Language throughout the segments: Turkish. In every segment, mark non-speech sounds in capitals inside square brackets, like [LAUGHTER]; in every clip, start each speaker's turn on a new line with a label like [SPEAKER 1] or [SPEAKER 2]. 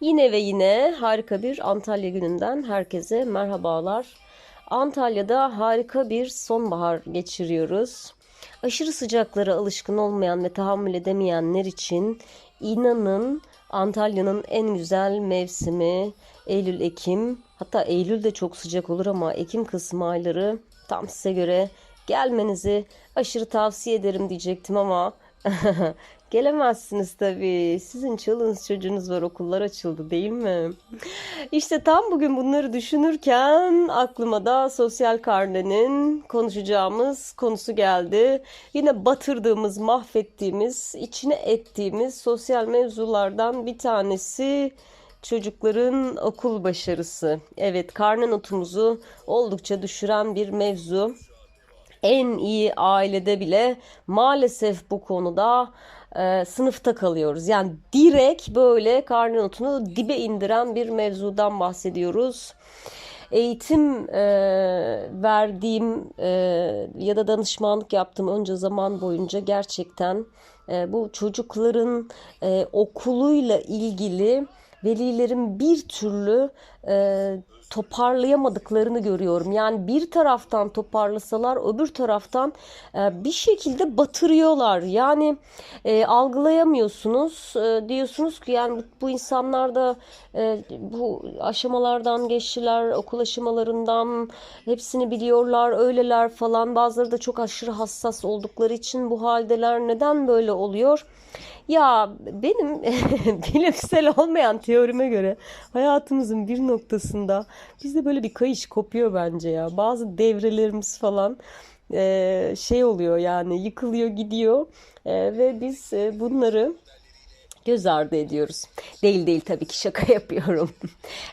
[SPEAKER 1] Yine ve yine harika bir Antalya gününden herkese merhabalar. Antalya'da harika bir sonbahar geçiriyoruz. Aşırı sıcaklara alışkın olmayan ve tahammül edemeyenler için inanın Antalya'nın en güzel mevsimi Eylül-Ekim. Hatta Eylül de çok sıcak olur ama Ekim kısmı ayları tam size göre gelmenizi aşırı tavsiye ederim diyecektim ama [LAUGHS] gelemezsiniz tabii. Sizin çoluğunuz çocuğunuz var okullar açıldı değil mi? İşte tam bugün bunları düşünürken aklıma da sosyal karnenin konuşacağımız konusu geldi. Yine batırdığımız, mahvettiğimiz, içine ettiğimiz sosyal mevzulardan bir tanesi çocukların okul başarısı. Evet, karne notumuzu oldukça düşüren bir mevzu en iyi ailede bile maalesef bu konuda e, sınıfta kalıyoruz. Yani direkt böyle karne notunu dibe indiren bir mevzudan bahsediyoruz. Eğitim e, verdiğim e, ya da danışmanlık yaptığım önce zaman boyunca gerçekten e, bu çocukların e, okuluyla ilgili velilerin bir türlü e, toparlayamadıklarını görüyorum. Yani bir taraftan toparlasalar öbür taraftan e, bir şekilde batırıyorlar. Yani e, algılayamıyorsunuz. E, diyorsunuz ki yani bu, bu insanlar da e, bu aşamalardan geçtiler, okul aşamalarından hepsini biliyorlar, öyleler falan. Bazıları da çok aşırı hassas oldukları için bu haldeler neden böyle oluyor? Ya benim [LAUGHS] bilimsel olmayan teorime göre hayatımızın bir noktasında bizde böyle bir kayış kopuyor bence ya. Bazı devrelerimiz falan şey oluyor yani yıkılıyor gidiyor ve biz bunları göz ardı ediyoruz. Değil değil tabii ki şaka [LAUGHS] yapıyorum.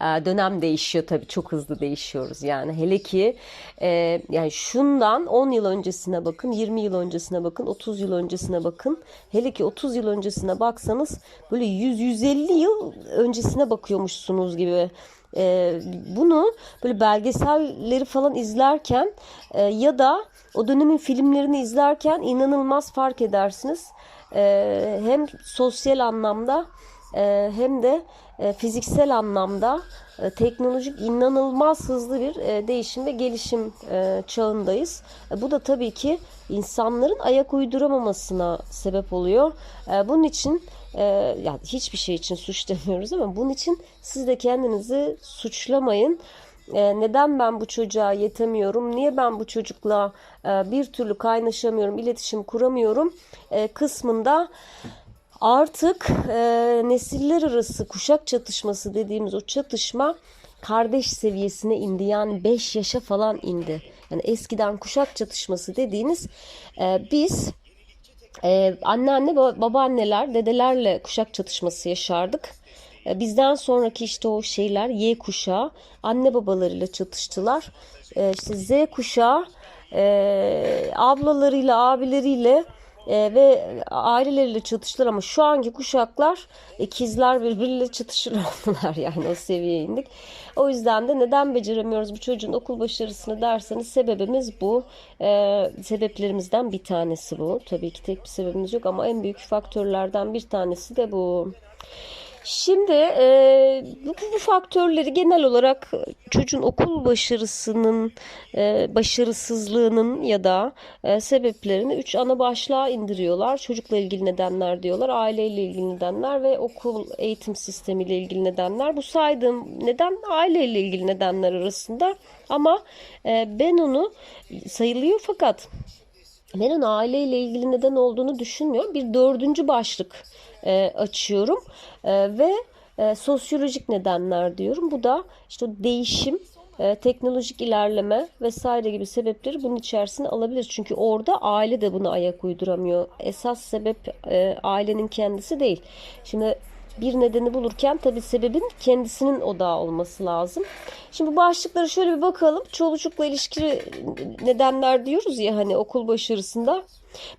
[SPEAKER 1] Ee, Dönem değişiyor tabii çok hızlı değişiyoruz yani. Hele ki e, yani şundan 10 yıl öncesine bakın, 20 yıl öncesine bakın, 30 yıl öncesine bakın. Hele ki 30 yıl öncesine baksanız böyle 100-150 yıl öncesine bakıyormuşsunuz gibi. Ee, bunu böyle belgeselleri falan izlerken e, ya da o dönemin filmlerini izlerken inanılmaz fark edersiniz. Ee, hem sosyal anlamda e, hem de e, fiziksel anlamda e, teknolojik inanılmaz hızlı bir e, değişim ve gelişim e, çağındayız. E, bu da tabii ki insanların ayak uyduramamasına sebep oluyor. E, bunun için e, yani hiçbir şey için suç demiyoruz ama bunun için siz de kendinizi suçlamayın. E, neden ben bu çocuğa yetemiyorum? Niye ben bu çocukla e, bir türlü kaynaşamıyorum, iletişim kuramıyorum? E, kısmında artık nesiller arası kuşak çatışması dediğimiz o çatışma kardeş seviyesine indi. Yani 5 yaşa falan indi. Yani eskiden kuşak çatışması dediğiniz biz anneanne, babaanneler, dedelerle kuşak çatışması yaşardık. E, bizden sonraki işte o şeyler Y kuşağı anne babalarıyla çatıştılar. E, işte Z kuşağı e, ablalarıyla abileriyle ve aileleriyle çatıştılar ama şu anki kuşaklar ikizler birbiriyle çatışır [LAUGHS] oldular yani o seviyeye indik. O yüzden de neden beceremiyoruz bu çocuğun okul başarısını derseniz sebebimiz bu. E, sebeplerimizden bir tanesi bu. Tabii ki tek bir sebebimiz yok ama en büyük faktörlerden bir tanesi de bu. Şimdi e, bu, bu faktörleri genel olarak çocuğun okul başarısının e, başarısızlığının ya da e, sebeplerini üç ana başlığa indiriyorlar. Çocukla ilgili nedenler diyorlar, aileyle ilgili nedenler ve okul eğitim sistemiyle ilgili nedenler. Bu saydığım neden aileyle ilgili nedenler arasında ama e, ben onu sayılıyor fakat ben onu aileyle ilgili neden olduğunu düşünmüyorum. Bir dördüncü başlık e, açıyorum e, ve e, sosyolojik nedenler diyorum. Bu da işte değişim, e, teknolojik ilerleme vesaire gibi sebepleri bunun içerisine alabilir. Çünkü orada aile de buna ayak uyduramıyor. Esas sebep e, ailenin kendisi değil. Şimdi bir nedeni bulurken tabii sebebin kendisinin odağı olması lazım. Şimdi bu başlıklara şöyle bir bakalım. Çolukla ilişkili nedenler diyoruz ya hani okul başarısında.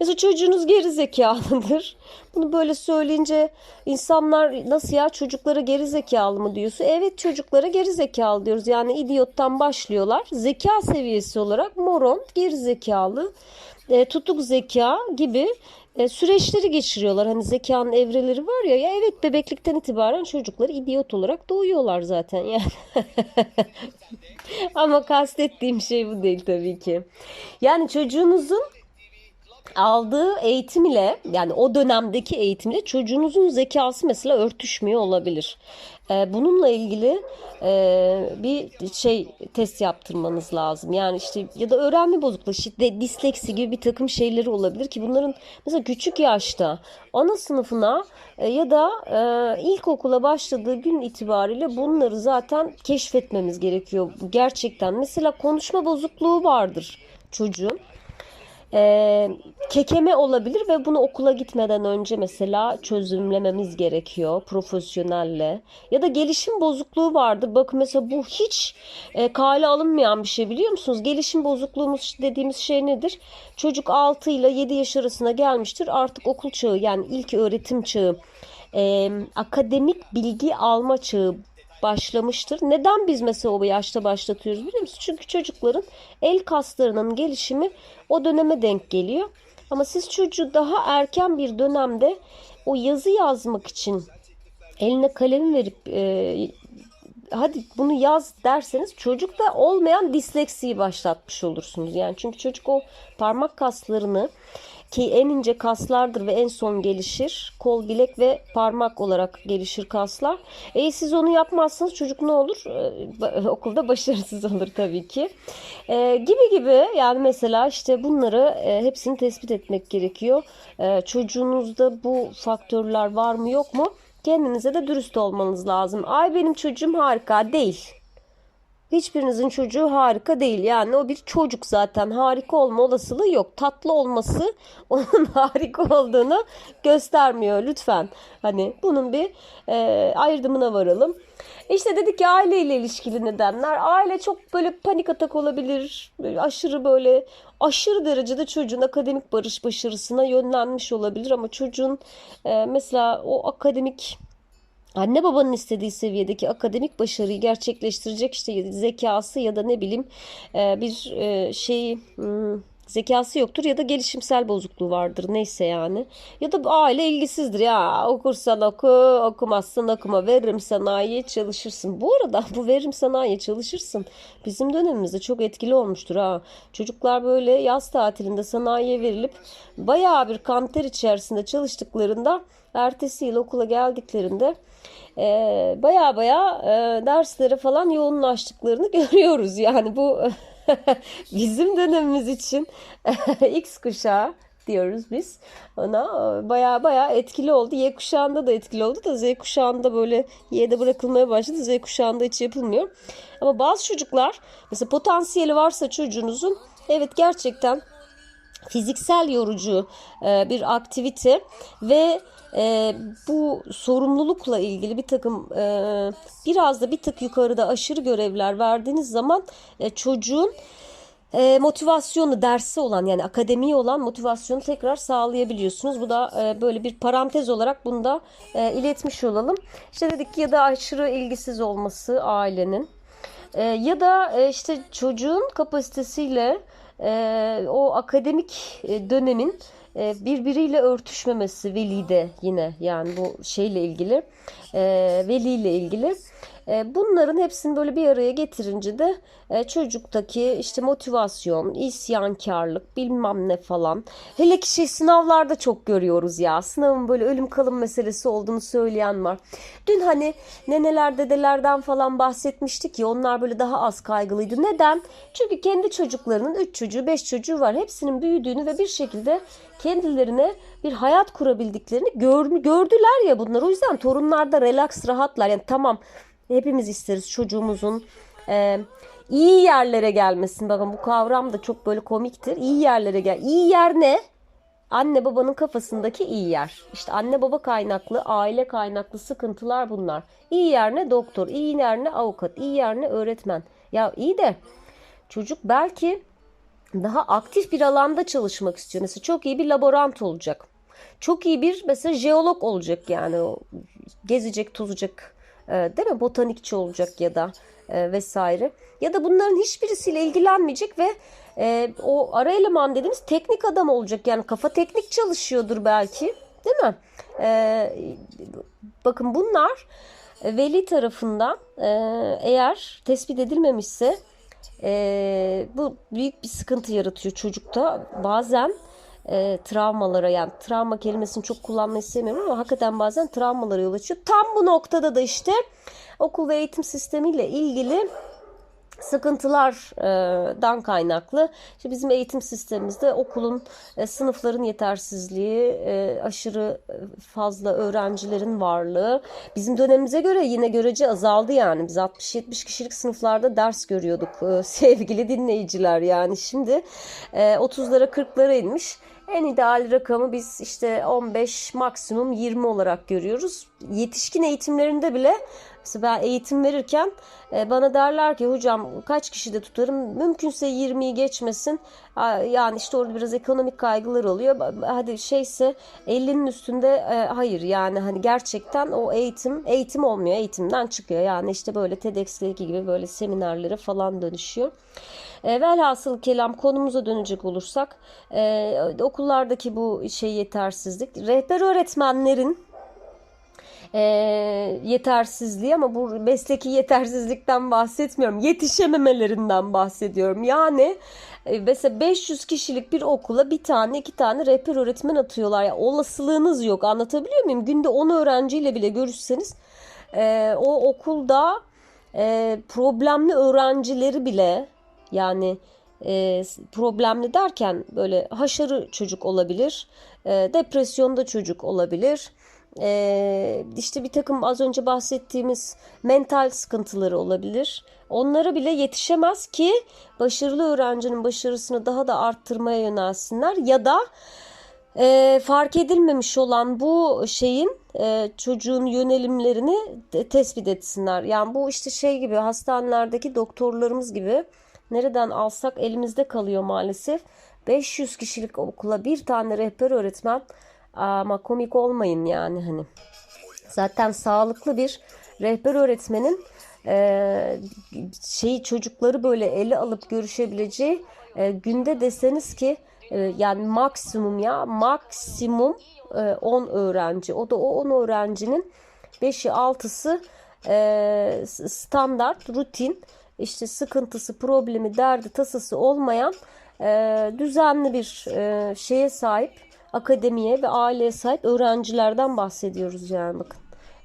[SPEAKER 1] Mesela çocuğunuz geri zekalıdır. [LAUGHS] Bunu böyle söyleyince insanlar nasıl ya çocuklara geri zekalı mı diyorsun? Evet çocuklara geri zekalı diyoruz. Yani idiottan başlıyorlar. Zeka seviyesi olarak moron, geri zekalı, e, tutuk zeka gibi e, süreçleri geçiriyorlar. Hani zekanın evreleri var ya. Ya evet bebeklikten itibaren çocukları idiot olarak doğuyorlar zaten yani. [LAUGHS] Ama kastettiğim şey bu değil tabii ki. Yani çocuğunuzun aldığı eğitim ile yani o dönemdeki eğitimle çocuğunuzun zekası mesela örtüşmüyor olabilir. Ee, bununla ilgili e, bir şey test yaptırmanız lazım. Yani işte ya da öğrenme bozukluğu, işte disleksi gibi bir takım şeyleri olabilir ki bunların mesela küçük yaşta ana sınıfına e, ya da e, ilkokula başladığı gün itibariyle bunları zaten keşfetmemiz gerekiyor. Gerçekten mesela konuşma bozukluğu vardır çocuğun e, kekeme olabilir ve bunu okula gitmeden önce mesela çözümlememiz gerekiyor profesyonelle. Ya da gelişim bozukluğu vardır. Bakın mesela bu hiç e, kale alınmayan bir şey biliyor musunuz? Gelişim bozukluğumuz dediğimiz şey nedir? Çocuk 6 ile 7 yaş arasına gelmiştir. Artık okul çağı yani ilk öğretim çağı, e, akademik bilgi alma çağı başlamıştır. Neden biz mesela o yaşta başlatıyoruz biliyor musunuz? Çünkü çocukların el kaslarının gelişimi o döneme denk geliyor. Ama siz çocuğu daha erken bir dönemde o yazı yazmak için eline kalem verip e, hadi bunu yaz derseniz çocukta olmayan disleksiyi başlatmış olursunuz. Yani çünkü çocuk o parmak kaslarını ki en ince kaslardır ve en son gelişir. Kol, bilek ve parmak olarak gelişir kaslar. E siz onu yapmazsanız çocuk ne olur? E, [LAUGHS] okulda başarısız olur tabii ki. E, gibi gibi yani mesela işte bunları e, hepsini tespit etmek gerekiyor. E, çocuğunuzda bu faktörler var mı yok mu? Kendinize de dürüst olmanız lazım. Ay benim çocuğum harika değil. Hiçbirinizin çocuğu harika değil. Yani o bir çocuk zaten. Harika olma olasılığı yok. Tatlı olması [LAUGHS] onun harika olduğunu göstermiyor lütfen. Hani bunun bir e, ayrımına varalım. İşte dedik ki aileyle ilişkili nedenler. Aile çok böyle panik atak olabilir. Böyle aşırı böyle aşırı derecede çocuğun akademik barış başarısına yönlenmiş olabilir ama çocuğun e, mesela o akademik anne babanın istediği seviyedeki akademik başarıyı gerçekleştirecek işte zekası ya da ne bileyim e, bir e, şeyi hmm, zekası yoktur ya da gelişimsel bozukluğu vardır neyse yani. Ya da aile ilgisizdir ya okursan oku okumazsan okuma veririm sanayiye çalışırsın. Bu arada [LAUGHS] bu veririm sanayiye çalışırsın bizim dönemimizde çok etkili olmuştur ha. Çocuklar böyle yaz tatilinde sanayiye verilip bayağı bir kanter içerisinde çalıştıklarında ertesi yıl okula geldiklerinde e, baya baya e, derslere falan yoğunlaştıklarını [LAUGHS] görüyoruz. Yani bu [LAUGHS] [LAUGHS] bizim dönemimiz için [LAUGHS] X kuşağı diyoruz biz. Ona baya baya etkili oldu. Y kuşağında da etkili oldu da Z kuşağında böyle Y'de bırakılmaya başladı. Z kuşağında hiç yapılmıyor. Ama bazı çocuklar mesela potansiyeli varsa çocuğunuzun evet gerçekten fiziksel yorucu e, bir aktivite ve e, bu sorumlulukla ilgili bir takım e, biraz da bir tık yukarıda aşırı görevler verdiğiniz zaman e, çocuğun e, motivasyonu dersi olan yani akademiye olan motivasyonu tekrar sağlayabiliyorsunuz. Bu da e, böyle bir parantez olarak bunu da e, iletmiş olalım. İşte dedik ki ya da aşırı ilgisiz olması ailenin e, ya da e, işte çocuğun kapasitesiyle e, o akademik e, dönemin e, birbiriyle örtüşmemesi velide yine yani bu şeyle ilgili e, veliyle ilgili bunların hepsini böyle bir araya getirince de e, çocuktaki işte motivasyon, isyankarlık bilmem ne falan. Hele ki şey sınavlarda çok görüyoruz ya. Sınavın böyle ölüm kalım meselesi olduğunu söyleyen var. Dün hani neneler dedelerden falan bahsetmiştik ya onlar böyle daha az kaygılıydı. Neden? Çünkü kendi çocuklarının 3 çocuğu 5 çocuğu var. Hepsinin büyüdüğünü ve bir şekilde kendilerine bir hayat kurabildiklerini gör, gördüler ya bunlar. O yüzden torunlar da relax rahatlar. Yani tamam hepimiz isteriz çocuğumuzun e, iyi yerlere gelmesin. Bakın bu kavram da çok böyle komiktir. İyi yerlere gel. İyi yer ne? Anne babanın kafasındaki iyi yer. İşte anne baba kaynaklı, aile kaynaklı sıkıntılar bunlar. İyi yer ne? Doktor, iyi yer ne? Avukat, iyi yer ne? Öğretmen. Ya iyi de çocuk belki daha aktif bir alanda çalışmak istiyor. Mesela çok iyi bir laborant olacak. Çok iyi bir mesela jeolog olacak yani. Gezecek, tozacak, değil mi? Botanikçi olacak ya da e, vesaire. Ya da bunların hiçbirisiyle ilgilenmeyecek ve e, o ara eleman dediğimiz teknik adam olacak. Yani kafa teknik çalışıyordur belki. Değil mi? E, bakın bunlar e, veli tarafından e, eğer tespit edilmemişse e, bu büyük bir sıkıntı yaratıyor çocukta. Bazen e, travmalara yani travma kelimesini çok kullanmayı sevmiyorum ama hakikaten bazen travmalara yol açıyor. Tam bu noktada da işte okul ve eğitim sistemiyle ilgili sıkıntılardan kaynaklı. İşte bizim eğitim sistemimizde okulun e, sınıfların yetersizliği, e, aşırı fazla öğrencilerin varlığı bizim dönemimize göre yine görece azaldı yani. Biz 60-70 kişilik sınıflarda ders görüyorduk e, [LAUGHS] sevgili dinleyiciler yani. Şimdi 30'lara 40'lara inmiş. En ideal rakamı biz işte 15 maksimum 20 olarak görüyoruz. Yetişkin eğitimlerinde bile mesela ben eğitim verirken e, bana derler ki hocam kaç kişi de tutarım mümkünse 20'yi geçmesin. Yani işte orada biraz ekonomik kaygılar oluyor. Hadi şeyse 50'nin üstünde e, hayır yani hani gerçekten o eğitim eğitim olmuyor eğitimden çıkıyor. Yani işte böyle TEDx'deki gibi böyle seminerlere falan dönüşüyor. E, velhasıl kelam konumuza dönecek olursak e, okullardaki bu şey yetersizlik rehber öğretmenlerin e, yetersizliği ama bu mesleki yetersizlikten bahsetmiyorum. Yetişememelerinden bahsediyorum. Yani e, mesela 500 kişilik bir okula bir tane iki tane rehber öğretmen atıyorlar. Ya olasılığınız yok. Anlatabiliyor muyum? Günde 10 öğrenciyle bile görüşseniz e, o okulda e, problemli öğrencileri bile yani e, problemli derken böyle haşarı çocuk olabilir, e, depresyonda çocuk olabilir, e, işte bir takım az önce bahsettiğimiz mental sıkıntıları olabilir. Onlara bile yetişemez ki başarılı öğrencinin başarısını daha da arttırmaya yönelsinler ya da e, fark edilmemiş olan bu şeyin e, çocuğun yönelimlerini tespit etsinler. Yani bu işte şey gibi hastanelerdeki doktorlarımız gibi nereden alsak elimizde kalıyor maalesef. 500 kişilik okula bir tane rehber öğretmen ama komik olmayın yani hani. Zaten sağlıklı bir rehber öğretmenin e, şeyi çocukları böyle ele alıp görüşebileceği e, günde deseniz ki e, yani maksimum ya maksimum e, 10 öğrenci. O da o 10 öğrencinin 5'i 6'sı e, standart rutin işte sıkıntısı, problemi, derdi, tasası olmayan e, düzenli bir e, şeye sahip akademiye ve aileye sahip öğrencilerden bahsediyoruz yani bakın.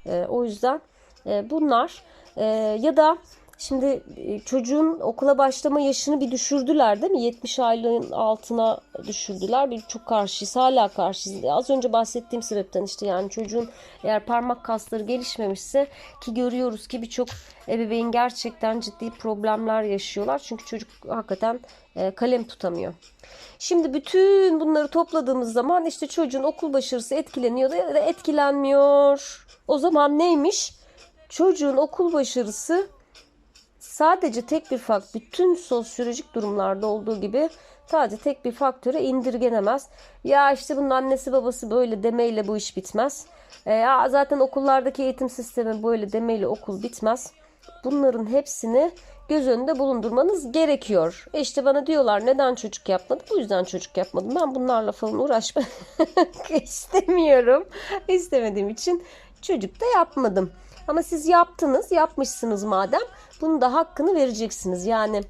[SPEAKER 1] E, o yüzden e, bunlar e, ya da Şimdi e, çocuğun okula başlama yaşını bir düşürdüler değil mi? 70 aylığın altına düşürdüler. Bir çok karşıyız. Hala karşıyız. Az önce bahsettiğim sebepten işte yani çocuğun eğer parmak kasları gelişmemişse ki görüyoruz ki birçok ebeveyn gerçekten ciddi problemler yaşıyorlar. Çünkü çocuk hakikaten e, kalem tutamıyor. Şimdi bütün bunları topladığımız zaman işte çocuğun okul başarısı etkileniyor da etkilenmiyor. O zaman neymiş? Çocuğun okul başarısı sadece tek bir faktör, bütün sosyolojik durumlarda olduğu gibi sadece tek bir faktöre indirgenemez. Ya işte bunun annesi babası böyle demeyle bu iş bitmez. E, zaten okullardaki eğitim sistemi böyle demeyle okul bitmez. Bunların hepsini göz önünde bulundurmanız gerekiyor. E işte bana diyorlar neden çocuk yapmadı? Bu yüzden çocuk yapmadım. Ben bunlarla falan uğraşmak [LAUGHS] istemiyorum. İstemediğim için çocuk da yapmadım. Ama siz yaptınız, yapmışsınız madem. Bunun da hakkını vereceksiniz. Yani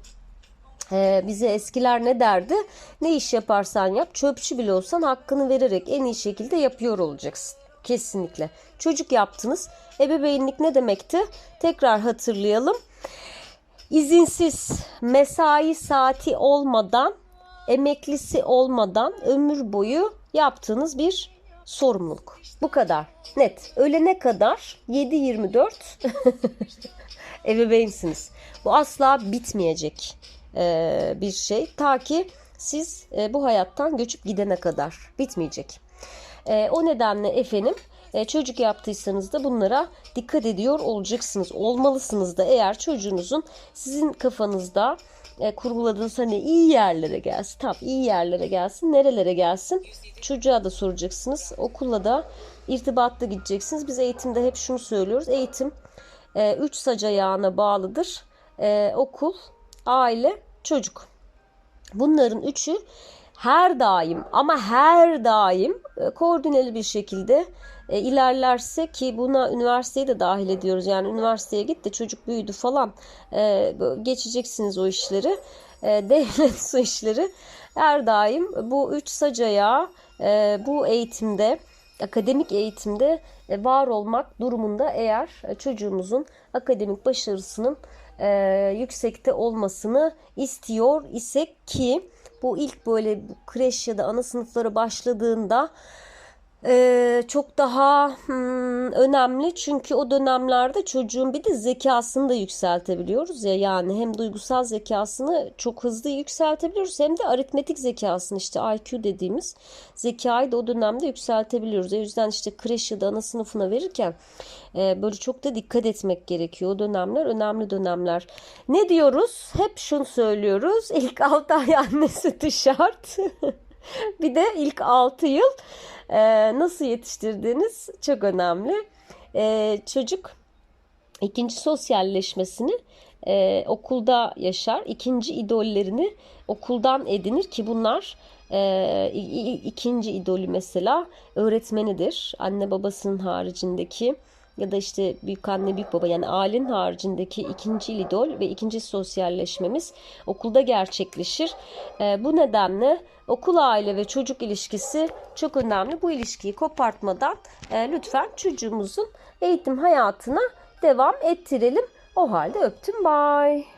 [SPEAKER 1] ee, bize eskiler ne derdi? Ne iş yaparsan yap, çöpçü bile olsan hakkını vererek en iyi şekilde yapıyor olacaksın. Kesinlikle. Çocuk yaptınız. Ebeveynlik ne demekti? Tekrar hatırlayalım. İzinsiz, mesai saati olmadan, emeklisi olmadan ömür boyu yaptığınız bir sorumluluk. Bu kadar. Net. Ölene kadar 7-24 [LAUGHS] ebeveynsiniz. Bu asla bitmeyecek e, bir şey. Ta ki siz e, bu hayattan göçüp gidene kadar bitmeyecek. E, o nedenle efendim çocuk yaptıysanız da bunlara dikkat ediyor olacaksınız. Olmalısınız da eğer çocuğunuzun sizin kafanızda e, kurguladığınız hani iyi yerlere gelsin. Tamam iyi yerlere gelsin. Nerelere gelsin? Çocuğa da soracaksınız. Okulla da irtibatta gideceksiniz. Biz eğitimde hep şunu söylüyoruz. Eğitim e, üç sac ayağına bağlıdır. E, okul, aile, çocuk. Bunların üçü her daim ama her daim e, koordineli bir şekilde e, ilerlerse ki buna üniversiteyi de dahil ediyoruz. Yani üniversiteye git de çocuk büyüdü falan geçeceksiniz o işleri. [LAUGHS] Devlet su işleri her daim bu üç sacaya bu eğitimde akademik eğitimde var olmak durumunda eğer e, çocuğumuzun akademik başarısının e, yüksekte olmasını istiyor isek ki bu ilk böyle kreş ya da ana sınıflara başladığında e, çok daha hmm, önemli çünkü o dönemlerde çocuğun bir de zekasını da yükseltebiliyoruz ya yani hem duygusal zekasını çok hızlı yükseltebiliyoruz hem de aritmetik zekasını işte IQ dediğimiz zekayı da o dönemde yükseltebiliyoruz. O yüzden işte kreş ya da ana sınıfına verirken e, böyle çok da dikkat etmek gerekiyor. O dönemler önemli dönemler. Ne diyoruz? Hep şunu söylüyoruz. İlk 6 ay anne sütü şart. [LAUGHS] bir de ilk 6 yıl e, nasıl yetiştirdiğiniz çok önemli. E, çocuk ikinci sosyalleşmesini e, okulda yaşar. İkinci idollerini okuldan edinir ki bunlar e, ikinci idolü mesela öğretmenidir. Anne babasının haricindeki ya da işte büyük anne büyük baba yani ailenin haricindeki ikinci idol ve ikinci sosyalleşmemiz okulda gerçekleşir. E, bu nedenle okul aile ve çocuk ilişkisi çok önemli. Bu ilişkiyi kopartmadan e, lütfen çocuğumuzun eğitim hayatına devam ettirelim. O halde öptüm. Bye.